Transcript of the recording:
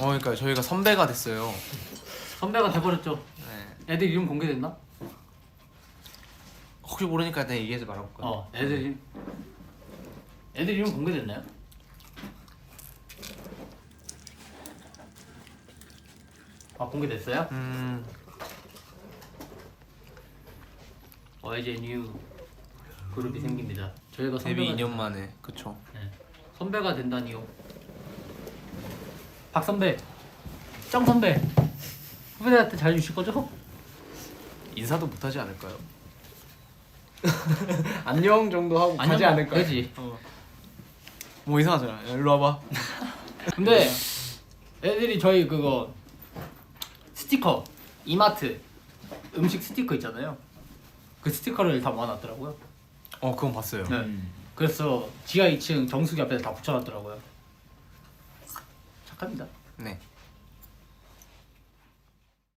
어 그러니까 저희가 선배가 됐어요. 선배가 돼버렸죠. 네. 애들 이름 공개됐나? 혹시 모르니까 일단 얘기하지 말아볼까요? 어, 애들 이름 애들 이름 공개됐나요? 아 공개됐어요? 음 YJ 뉴 그룹이 생깁니다. 저희가 데뷔 선배가 2년 만에 그쵸. 네. 선배가 된다니요. 박 선배, 정 선배, 후배들한테 잘 주실 거죠? 인사도 못하지 않을까요? 안녕 정도 하고 가지 않을까요? 그지. 어. 뭐 이상하잖아. 야, 일로 와봐. 근데 애들이 저희 그거 스티커 이마트 음식 스티커 있잖아요. 그 스티커를 다 모아놨더라고요. 어 그건 봤어요. 네. 그래서 지하 2층 정수기 앞에 다 붙여놨더라고요. 착합니다. 네.